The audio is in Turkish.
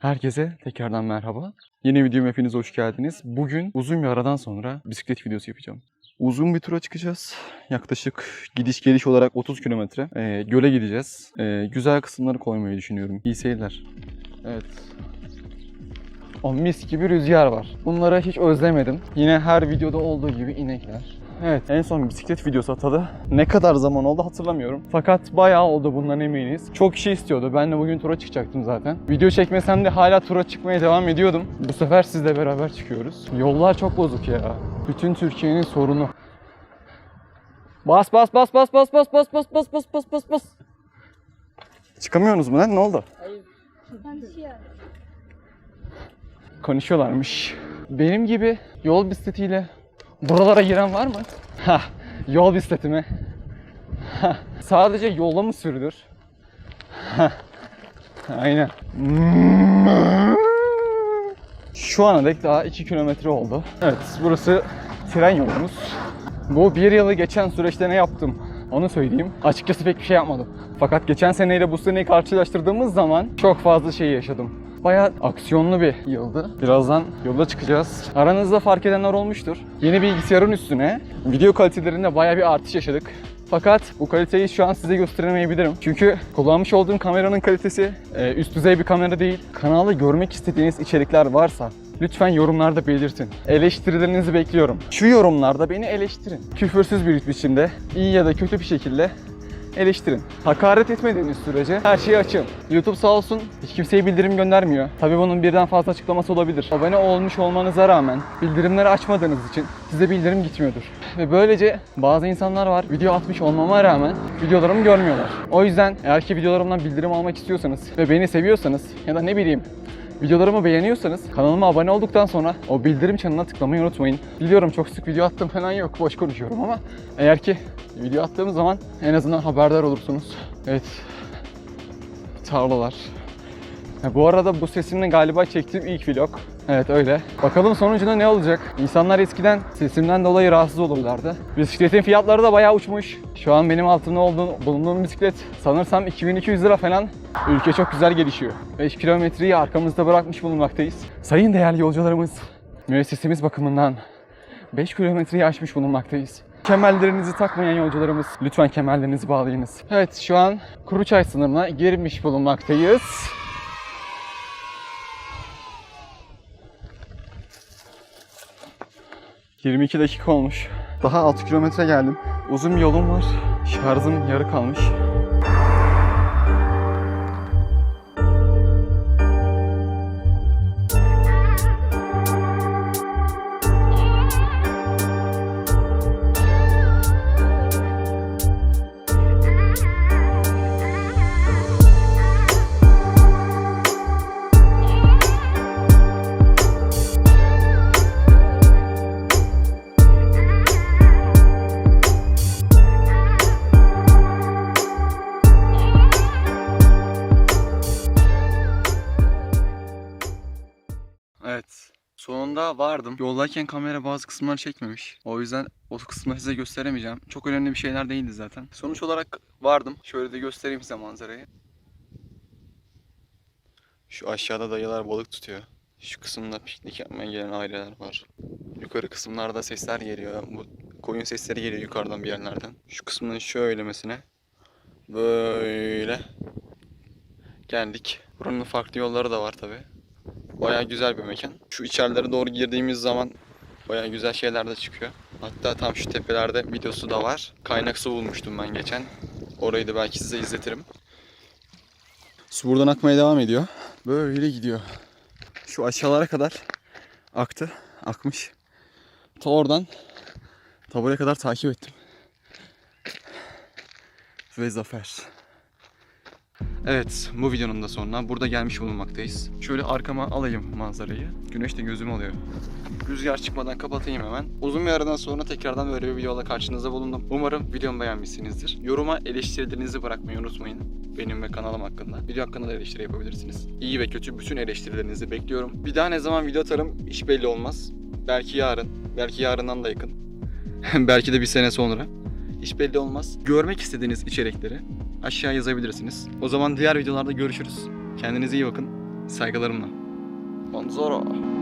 Herkese tekrardan merhaba. Yeni videoma hepiniz hoş geldiniz. Bugün uzun bir aradan sonra bisiklet videosu yapacağım. Uzun bir tura çıkacağız. Yaklaşık gidiş geliş olarak 30 kilometre. Ee, göle gideceğiz. Ee, güzel kısımları koymayı düşünüyorum. İyi seyirler. Evet. O mis gibi rüzgar var. Bunları hiç özlemedim. Yine her videoda olduğu gibi inekler. Evet en son bisiklet videosu atalı. Ne kadar zaman oldu hatırlamıyorum. Fakat bayağı oldu bundan eminiz. Çok kişi istiyordu. Ben de bugün tura çıkacaktım zaten. Video çekmesem de hala tura çıkmaya devam ediyordum. Bu sefer sizle beraber çıkıyoruz. Yollar çok bozuk ya. Bütün Türkiye'nin sorunu. Bas bas bas bas bas bas bas bas bas bas bas bas bas. Çıkamıyorsunuz mu lan? Ne oldu? konuşuyorlarmış. Benim gibi yol bisikletiyle buralara giren var mı? Ha, yol bisikleti mi? Hah, sadece yola mı sürülür? Hah, Aynen. Şu ana dek daha 2 kilometre oldu. Evet, burası tren yolumuz. Bu bir yılı geçen süreçte ne yaptım? Onu söyleyeyim. Açıkçası pek bir şey yapmadım. Fakat geçen seneyle bu seneyi karşılaştırdığımız zaman çok fazla şey yaşadım. Bayağı aksiyonlu bir yıldı. Birazdan yola çıkacağız. Aranızda fark edenler olmuştur. Yeni bilgisayarın üstüne video kalitelerinde bayağı bir artış yaşadık. Fakat bu kaliteyi şu an size gösteremeyebilirim. Çünkü kullanmış olduğum kameranın kalitesi e, üst düzey bir kamera değil. Kanalda görmek istediğiniz içerikler varsa lütfen yorumlarda belirtin. Eleştirilerinizi bekliyorum. Şu yorumlarda beni eleştirin. Küfürsüz bir biçimde, iyi ya da kötü bir şekilde eleştirin. Hakaret etmediğiniz sürece her şeyi açığım. YouTube sağ olsun hiç kimseye bildirim göndermiyor. Tabii bunun birden fazla açıklaması olabilir. Abone olmuş olmanıza rağmen bildirimleri açmadığınız için size bildirim gitmiyordur. Ve böylece bazı insanlar var video atmış olmama rağmen videolarımı görmüyorlar. O yüzden eğer ki videolarımdan bildirim almak istiyorsanız ve beni seviyorsanız ya da ne bileyim Videolarımı beğeniyorsanız kanalıma abone olduktan sonra o bildirim çanına tıklamayı unutmayın. Biliyorum çok sık video attım falan yok, boş konuşuyorum ama eğer ki video attığım zaman en azından haberdar olursunuz. Evet, tarlalar. Ha, bu arada bu sesimle galiba çektiğim ilk vlog. Evet öyle. Bakalım sonucunda ne olacak? İnsanlar eskiden sesimden dolayı rahatsız olurlardı. Bisikletin fiyatları da bayağı uçmuş. Şu an benim altımda olduğum, bulunduğum bisiklet sanırsam 2200 lira falan. Ülke çok güzel gelişiyor. 5 kilometreyi arkamızda bırakmış bulunmaktayız. Sayın değerli yolcularımız, müessesemiz bakımından 5 kilometreyi aşmış bulunmaktayız. Kemerlerinizi takmayan yolcularımız lütfen kemerlerinizi bağlayınız. Evet şu an Kuruçay sınırına girmiş bulunmaktayız. ...22 dakika olmuş. Daha 6 kilometre geldim. Uzun bir yolum var. Şarjım yarı kalmış. Evet. Sonunda vardım. Yoldayken kamera bazı kısımları çekmemiş. O yüzden o kısmı size gösteremeyeceğim. Çok önemli bir şeyler değildi zaten. Sonuç olarak vardım. Şöyle de göstereyim size manzarayı. Şu aşağıda dayılar balık tutuyor. Şu kısımda piknik yapmaya gelen aileler var. Yukarı kısımlarda sesler geliyor. Bu koyun sesleri geliyor yukarıdan bir yerlerden. Şu kısmın şöylemesine böyle geldik. Buranın farklı yolları da var tabi. Baya güzel bir mekan. Şu içerilere doğru girdiğimiz zaman baya güzel şeyler de çıkıyor. Hatta tam şu tepelerde videosu da var. Kaynak su bulmuştum ben geçen. Orayı da belki size izletirim. Su buradan akmaya devam ediyor. Böyle gidiyor. Şu aşağılara kadar aktı. Akmış. Ta oradan ta buraya kadar takip ettim. Ve zafer. Evet, bu videonun da sonuna burada gelmiş bulunmaktayız. Şöyle arkama alayım manzarayı. Güneş de gözüm oluyor. Rüzgar çıkmadan kapatayım hemen. Uzun bir aradan sonra tekrardan böyle bir videoyla karşınızda bulundum. Umarım videomu beğenmişsinizdir. Yoruma eleştirilerinizi bırakmayı unutmayın. Benim ve kanalım hakkında. Video hakkında da eleştiri yapabilirsiniz. İyi ve kötü bütün eleştirilerinizi bekliyorum. Bir daha ne zaman video atarım hiç belli olmaz. Belki yarın, belki yarından da yakın. belki de bir sene sonra. Hiç belli olmaz. Görmek istediğiniz içerikleri aşağı yazabilirsiniz. O zaman diğer videolarda görüşürüz. Kendinize iyi bakın. Saygılarımla. Bonzoro.